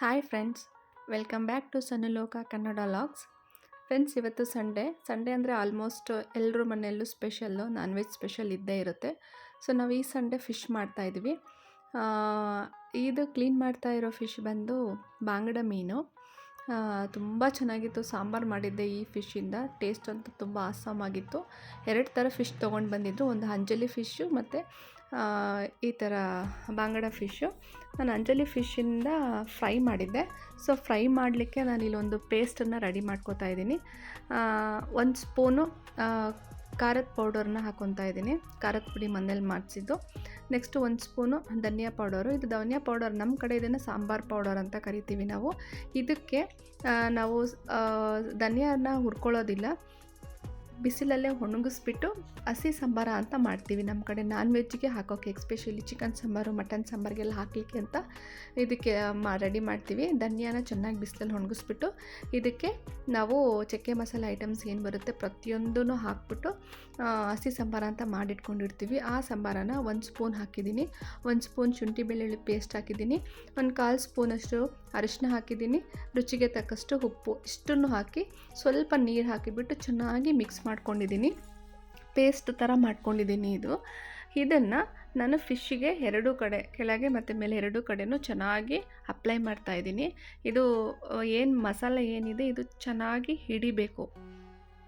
Hi friends welcome back to Sanuloka Kannada logs friends ಇವತ್ತು Sunday Sunday ಅಂದರೆ almost ಎಲ್ಲರ ಮನೆಯಲ್ಲೂ ಸ್ಪೆಷಲ್ಲು ನಾನ್ ವೆಜ್ ಸ್ಪೆಷಲ್ ಇದ್ದೇ ಇರುತ್ತೆ. ಸೊ ನಾವು ಈ ಸಂಡೇ ಫಿಶ್ ಮಾಡ್ತಾಯಿದ್ವಿ ಇದು ಕ್ಲೀನ್ ಮಾಡ್ತಾ ಇರೋ ಫಿಶ್ ಬಂದು ಬಾಂಗಡ ಮೀನು. ತುಂಬ ಚೆನ್ನಾಗಿತ್ತು. ಸಾಂಬಾರು ಮಾಡಿದ್ದೆ ಈ ಫಿಶ್ಶಿಂದ ಟೇಸ್ಟ್ ಅಂತೂ ತುಂಬ ಆಸಾಮಾಗಿತ್ತು ಎರಡು ಥರ ಫಿಶ್ ತೊಗೊಂಡು ಬಂದಿದ್ದು ಒಂದು ಅಂಜಲಿ ಫಿಶ್ಶು ಮತ್ತು ಈ ಥರ ಬಾಂಗಡ ಫಿಶ್ಶು ನಾನು ಅಂಜಲಿ ಫಿಶ್ಶಿಂದ ಫ್ರೈ ಮಾಡಿದ್ದೆ. ಸೊ ಫ್ರೈ ಮಾಡಲಿಕ್ಕೆ ನಾನು ಇಲ್ಲೊಂದು ಪೇಸ್ಟನ್ನು ರೆಡಿ ಮಾಡ್ಕೋತಾ ಇದ್ದೀನಿ. ಒಂದು ಸ್ಪೂನು ಖಾರದ ಪೌಡರ್ನ ಹಾಕ್ಕೊತಾ ಇದ್ದೀನಿ. ಖಾರದ ಪುಡಿ ಮನೇಲಿ ಮಾಡಿಸಿದ್ದು. ನೆಕ್ಸ್ಟು ಒಂದು ಸ್ಪೂನು ಧನಿಯಾ ಪೌಡರು ಇದು ಧನಿಯಾ ಪೌಡರ್ ನಮ್ಮ ಕಡೆ ಇದನ್ನು ಸಾಂಬಾರು ಪೌಡರ್ ಅಂತ ಕರಿತೀವಿ ನಾವು. ಇದಕ್ಕೆ ನಾವು ಧನಿಯಾನ ಹುರ್ಕೊಳ್ಳೋದಿಲ್ಲ. ಬಿಸಿಲಲ್ಲೇ ಒಣಗಿಸ್ಬಿಟ್ಟು ಹಸಿ ಸಾಂಬಾರ ಅಂತ ಮಾಡ್ತೀವಿ. ನಮ್ಮ ಕಡೆ ನಾನ್ ವೆಜ್ಗೆ ಹಾಕೋಕೆ ಎಕ್ಸ್ಪೆಷಲಿ ಚಿಕನ್ ಸಾಂಬಾರು ಮಟನ್ ಸಾಂಬಾರ್ಗೆಲ್ಲ ಹಾಕಲಿಕ್ಕೆ ಅಂತ ಇದಕ್ಕೆ ಮಾ ರೆಡಿ ಮಾಡ್ತೀವಿ. ಧನಿಯಾನ ಚೆನ್ನಾಗಿ ಬಿಸಿಲಲ್ಲಿ ಒಣಗಿಸ್ಬಿಟ್ಟು ಇದಕ್ಕೆ ನಾವು ಚಕ್ಕೆ ಮಸಾಲೆ ಐಟಮ್ಸ್ ಏನು ಬರುತ್ತೆ ಪ್ರತಿಯೊಂದೂ ಹಾಕ್ಬಿಟ್ಟು ಹಸಿ ಸಾಂಬಾರ ಅಂತ ಮಾಡಿಟ್ಕೊಂಡಿರ್ತೀವಿ. ಆ ಸಾಂಬಾರನ ಒಂದು ಸ್ಪೂನ್ ಹಾಕಿದ್ದೀನಿ. ಒಂದು ಸ್ಪೂನ್ ಶುಂಠಿ ಬೆಳ್ಳುಳ್ಳಿ ಪೇಸ್ಟ್ ಹಾಕಿದ್ದೀನಿ. ಒಂದು ಕಾಲು ಸ್ಪೂನಷ್ಟು ಅರಿಶಿನ ಹಾಕಿದ್ದೀನಿ. ರುಚಿಗೆ ತಕ್ಕಷ್ಟು ಉಪ್ಪು ಇಷ್ಟನ್ನು ಹಾಕಿ ಸ್ವಲ್ಪ ನೀರು ಹಾಕಿಬಿಟ್ಟು ಚೆನ್ನಾಗಿ ಮಿಕ್ಸ್ ಮಾಡ್ಕೊಂಡಿದ್ದೀನಿ. ಪೇಸ್ಟ್ ಥರ ಮಾಡ್ಕೊಂಡಿದ್ದೀನಿ ಇದು. ಇದನ್ನು ನಾನು ಫಿಶ್ಶಿಗೆ ಎರಡೂ ಕಡೆ, ಕೆಳಗೆ ಮತ್ತು ಮೇಲೆ ಎರಡೂ ಕಡೆಯೂ ಚೆನ್ನಾಗಿ ಅಪ್ಲೈ ಮಾಡ್ತಾಯಿದ್ದೀನಿ ಇದು, ಏನು ಮಸಾಲೆ ಏನಿದೆ ಇದು ಚೆನ್ನಾಗಿ ಹಿಡಿಬೇಕು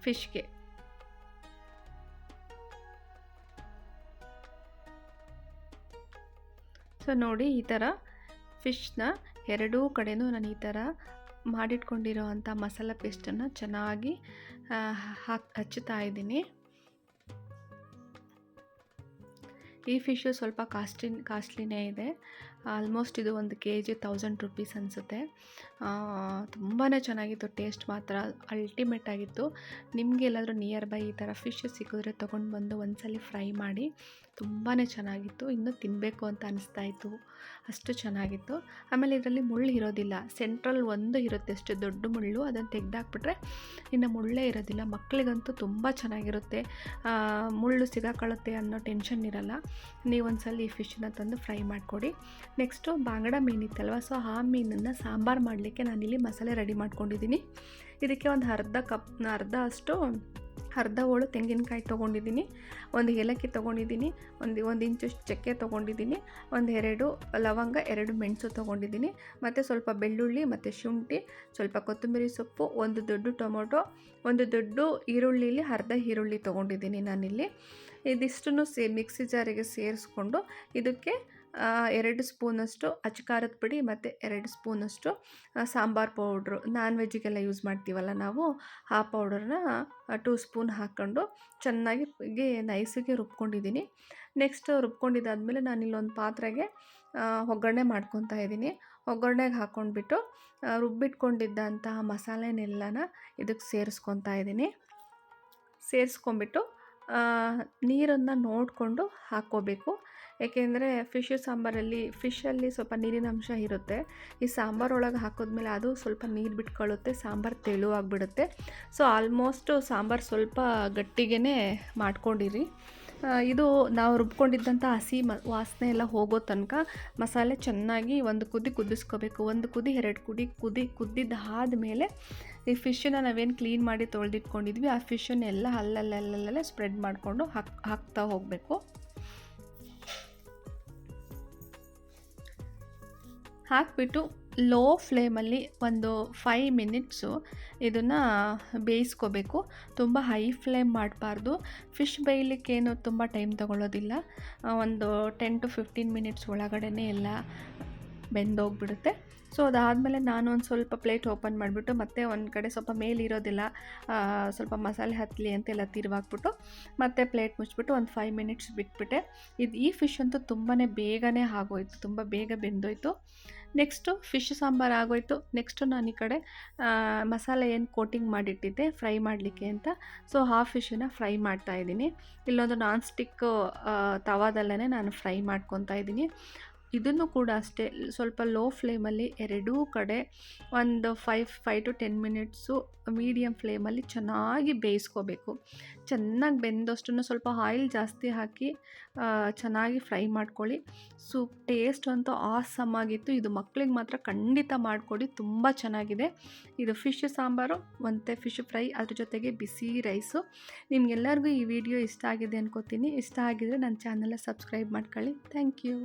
ಫಿಶ್ಗೆ ಸೊ ನೋಡಿ ಈ ಥರ ಫಿಶ್ನ ಎರಡೂ ಕಡೆಯೂ ನಾನು ಈ ಥರ ಮಾಡಿಟ್ಕೊಂಡಿರೋ ಅಂಥ ಮಸಾಲ ಪೇಸ್ಟನ್ನು ಚೆನ್ನಾಗಿ ಹಾಕಿ ಹಚ್ಚುತ್ತಾ ಇದ್ದೀನಿ. ಈ ಫಿಶು ಸ್ವಲ್ಪ ಕಾಸ್ಟ್ಲಿ ಕಾಸ್ಟ್ಲಿನೇ ಇದೆ. ಆಲ್ಮೋಸ್ಟ್ ಇದು ಒಂದು ಕೆ ಜಿ ತೌಸಂಡ್ ರುಪೀಸ್ ಅನಿಸುತ್ತೆ. ತುಂಬಾ ಚೆನ್ನಾಗಿತ್ತು ಟೇಸ್ಟ್ ಮಾತ್ರ ಅಲ್ಟಿಮೇಟ್ ಆಗಿತ್ತು. ನಿಮಗೆ ಎಲ್ಲಾದರೂ ನಿಯರ್ ಬೈ ಈ ಥರ ಫಿಶ್ ಸಿಕ್ಕಿದ್ರೆ ತೊಗೊಂಡು ಬಂದು ಒಂದ್ಸಲ ಫ್ರೈ ಮಾಡಿ ತುಂಬಾ ಚೆನ್ನಾಗಿತ್ತು. ಇನ್ನೂ ತಿನ್ನಬೇಕು ಅಂತ ಅನಿಸ್ತಾ ಇತ್ತು. ಅಷ್ಟು ಚೆನ್ನಾಗಿತ್ತು. ಆಮೇಲೆ ಇದರಲ್ಲಿ ಮುಳ್ಳು ಇರೋದಿಲ್ಲ. ಸೆಂಟ್ರಲ್ ಒಂದು ಇರುತ್ತೆ ಅಷ್ಟು, ದೊಡ್ಡ ಮುಳ್ಳು. ಅದನ್ನು ತೆಗೆದಾಕ್ಬಿಟ್ರೆ ಇನ್ನು ಮುಳ್ಳೇ ಇರೋದಿಲ್ಲ. ಮಕ್ಕಳಿಗಂತೂ ತುಂಬ ಚೆನ್ನಾಗಿರುತ್ತೆ. ಮುಳ್ಳು ಸಿಗಾಕೊಳ್ಳುತ್ತೆ ಅನ್ನೋ ಟೆನ್ಷನ್ ಇರಲ್ಲ. ನೀವು ಒಂದ್ಸಲ ಈ ಫಿಶನ್ನ ತಂದು ಫ್ರೈ ಮಾಡಿಕೊಡಿ. ನೆಕ್ಸ್ಟು ಬಾಂಗಡ ಮೀನಿತ್ತಲ್ವ ಸೊ ಆ ಮೀನನ್ನು ಸಾಂಬಾರು ಮಾಡಲಿಕ್ಕೆ ನಾನಿಲ್ಲಿ ಮಸಾಲೆ ರೆಡಿ ಮಾಡ್ಕೊಂಡಿದ್ದೀನಿ. ಇದಕ್ಕೆ ಒಂದು ಅರ್ಧ ಕಪ್, ಅರ್ಧ ಅಷ್ಟು, ಅರ್ಧ ಹೋಳು ತೆಂಗಿನಕಾಯಿ ತೊಗೊಂಡಿದ್ದೀನಿ. ಒಂದು ಏಲಕ್ಕಿ ತೊಗೊಂಡಿದ್ದೀನಿ, ಒಂದು ಒಂದು ಇಂಚು ಚಕ್ಕೆ ತೊಗೊಂಡಿದ್ದೀನಿ, ಒಂದು ಎರಡು ಲವಂಗ, ಎರಡು ಮೆಣಸು ತೊಗೊಂಡಿದ್ದೀನಿ. ಮತ್ತು ಸ್ವಲ್ಪ ಬೆಳ್ಳುಳ್ಳಿ, ಮತ್ತು ಶುಂಠಿ, ಸ್ವಲ್ಪ ಕೊತ್ತಂಬರಿ ಸೊಪ್ಪು, ಒಂದು ದೊಡ್ಡ ಟೊಮೊಟೊ, ಒಂದು ದೊಡ್ಡ ಈರುಳ್ಳಿಲಿ ಅರ್ಧ ಈರುಳ್ಳಿ ತೊಗೊಂಡಿದ್ದೀನಿ ನಾನಿಲ್ಲಿ. ಇದಿಷ್ಟನ್ನು ಸೇ, ಮಿಕ್ಸಿ ಜಾರಿಗೆ ಸೇರಿಸ್ಕೊಂಡು ಇದಕ್ಕೆ ಎರಡು ಸ್ಪೂನಷ್ಟು ಅಚ್ಚಕಾರದ ಪುಡಿ ಮತ್ತು ಎರಡು ಸ್ಪೂನಷ್ಟು ಸಾಂಬಾರು ಪೌಡ್ರು. ನಾನ್ ವೆಜ್ಜಿಗೆಲ್ಲ ಯೂಸ್ ಮಾಡ್ತೀವಲ್ಲ ನಾವು, ಆ ಪೌಡರ್ನ ಟೂ ಸ್ಪೂನ್ ಹಾಕ್ಕೊಂಡು ಚೆನ್ನಾಗಿ ನೈಸಿಗೆ ರುಬ್ಕೊಂಡಿದ್ದೀನಿ. ನೆಕ್ಸ್ಟ್ ರುಬ್ಕೊಂಡಿದ್ದಾದಮೇಲೆ ನಾನು ಇಲ್ಲೊಂದು ಪಾತ್ರೆಗೆ ಒಗ್ಗರಣೆ ಮಾಡ್ಕೊತಾ ಇದ್ದೀನಿ. ಒಗ್ಗರಣೆಗೆ ಹಾಕ್ಕೊಂಡ್ಬಿಟ್ಟು ರುಬ್ಬಿಟ್ಕೊಂಡಿದ್ದಂತಹ ಮಸಾಲೆನೆಲ್ಲನ ಇದಕ್ಕೆ ಸೇರಿಸ್ಕೊತಾ ಇದ್ದೀನಿ. ಸೇರಿಸ್ಕೊಂಬಿಟ್ಟು ನೀರನ್ನು ನೋಡಿಕೊಂಡು ಹಾಕ್ಕೋಬೇಕು. ಏಕೆಂದರೆ ಫಿಶ್ ಸಾಂಬಾರಲ್ಲಿ ಫಿಶಲ್ಲಿ ಸ್ವಲ್ಪ ನೀರಿನ ಅಂಶ ಇರುತ್ತೆ. ಈ ಸಾಂಬಾರೊಳಗೆ ಹಾಕಿದ್ಮೇಲೆ ಅದು ಸ್ವಲ್ಪ ನೀರು ಬಿಟ್ಕೊಳ್ಳುತ್ತೆ ಸಾಂಬಾರು ತೆಳುವಾಗಿಬಿಡುತ್ತೆ ಸೊ ಆಲ್ಮೋಸ್ಟು ಸಾಂಬಾರು ಸ್ವಲ್ಪ ಗಟ್ಟಿಗೆ ಮಾಡ್ಕೊಂಡಿರಿ. ಇದು ನಾವು ರುಬ್ಕೊಂಡಿದ್ದಂಥ ಹಸಿ ಮ, ವಾಸನೆ ಎಲ್ಲ ಹೋಗೋ ತನಕ ಮಸಾಲೆ ಚೆನ್ನಾಗಿ ಒಂದು ಕುದಿ ಕುದಿಸ್ಕೋಬೇಕು. ಒಂದು ಕುದಿ, ಎರಡು ಕುದಿ ಕುದಿ ಕುದ್ದಿದ್ದಾದ ಮೇಲೆ ಈ ಫಿಶನ್ನ ನಾವೇನು ಕ್ಲೀನ್ ಮಾಡಿ ತೊಳೆದಿಟ್ಕೊಂಡಿದ್ವಿ, ಆ ಫಿಶನ್ನೆಲ್ಲ ಅಲ್ಲಲ್ಲಲ್ಲಲ್ಲೇ ಸ್ಪ್ರೆಡ್ ಮಾಡಿಕೊಂಡು ಹಾಕ್, ಹಾಕ್ತಾ ಹೋಗಬೇಕು. ಹಾಕಿಬಿಟ್ಟು ಲೋ ಫ್ಲೇಮಲ್ಲಿ ಒಂದು ಫೈವ್ ಮಿನಿಟ್ಸು ಇದನ್ನು ಬೇಯಿಸ್ಕೋಬೇಕು. ತುಂಬ ಹೈ ಫ್ಲೇಮ್ ಮಾಡಬಾರ್ದು. ಫಿಶ್ ಬೇಯಲಿಕ್ಕೇನು ತುಂಬ ಟೈಮ್ ತಗೊಳ್ಳೋದಿಲ್ಲ. ಒಂದು ಟೆನ್ ಟು ಫಿಫ್ಟೀನ್ ಮಿನಿಟ್ಸ್ ಒಳಗಡೆ ಎಲ್ಲ ಬೆಂದೋಗ್ಬಿಡುತ್ತೆ. ಸೊ ಅದಾದಮೇಲೆ ನಾನು ಒಂದು ಸ್ವಲ್ಪ ಪ್ಲೇಟ್ ಓಪನ್ ಮಾಡಿಬಿಟ್ಟು ಮತ್ತೆ ಒಂದು ಕಡೆ ಸ್ವಲ್ಪ ಮೇಲಿರೋದಿಲ್ಲ ಸ್ವಲ್ಪ ಮಸಾಲೆ ಹತ್ತಲಿ ಅಂತೆಲ್ಲ ತಿರುವಾಕ್ಬಿಟ್ಟು ಮತ್ತೆ ಪ್ಲೇಟ್ ಮುಚ್ಚಿಬಿಟ್ಟು ಒಂದು ಫೈವ್ ಮಿನಿಟ್ಸ್ ಬಿಟ್ಬಿಟ್ಟೆ. ಇದು ಈ ಫಿಶ್ ಅಂತೂ ತುಂಬಾ ಬೇಗನೆ ಆಗೋಯ್ತು, ತುಂಬ ಬೇಗ ಬೆಂದೋಯ್ತು. ನೆಕ್ಸ್ಟು ಫಿಶ್ ಸಾಂಬಾರು ಆಗೋಯ್ತು. ನೆಕ್ಸ್ಟು ನಾನು ಈ ಕಡೆ ಮಸಾಲೆ ಏನು ಕೋಟಿಂಗ್ ಮಾಡಿಟ್ಟಿದ್ದೆ, ಫ್ರೈ ಮಾಡಲಿಕ್ಕೆ ಅಂತ. ಸೊ ಹಾಫ್ ಫಿಶನ್ನು ಫ್ರೈ ಮಾಡ್ತಾಯಿದ್ದೀನಿ ಇಲ್ಲೊಂದು ನಾನ್ ಸ್ಟಿಕ್ಕು ತವಾದಲ್ಲೇ ನಾನು ಫ್ರೈ ಮಾಡ್ಕೊತಾ ಇದ್ದೀನಿ. ಇದನ್ನು ಕೂಡ ಅಷ್ಟೇ, ಸ್ವಲ್ಪ ಲೋ ಫ್ಲೇಮಲ್ಲಿ ಎರಡೂ ಕಡೆ ಒಂದು five five to ten minutes medium ಫ್ಲೇಮಲ್ಲಿ ಚೆನ್ನಾಗಿ ಬೇಯಿಸ್ಕೋಬೇಕು. ಚೆನ್ನಾಗಿ ಬೆಂದಷ್ಟು ಸ್ವಲ್ಪ ಆಯಿಲ್ ಜಾಸ್ತಿ ಹಾಕಿ ಚೆನ್ನಾಗಿ ಫ್ರೈ ಮಾಡ್ಕೊಳ್ಳಿ. ಸೂಪ್ ಟೇಸ್ಟ್ ಅಂತೂ ಆಸಮ್ ಆಗಿತ್ತು. ಇದು ಮಕ್ಕಳಿಗೆ ಮಾತ್ರ ಖಂಡಿತ ಮಾಡಿಕೊಡಿ, ತುಂಬ ಚೆನ್ನಾಗಿದೆ. ಇದು ಫಿಶ್ ಸಾಂಬಾರು, ಮತ್ತು ಫಿಶ್ ಫ್ರೈ ಅದ್ರ ಜೊತೆಗೆ ಬಿಸಿ ರೈಸು ನಿಮಗೆಲ್ಲರಿಗೂ ಈ ವಿಡಿಯೋ ಇಷ್ಟ ಆಗಿದೆ ಅನ್ಕೋತೀನಿ. ಇಷ್ಟ ಆಗಿದರೆ ನನ್ನ ಚಾನಲ್ನ ಸಬ್ಸ್ಕ್ರೈಬ್ ಮಾಡ್ಕೊಳ್ಳಿ. Thank you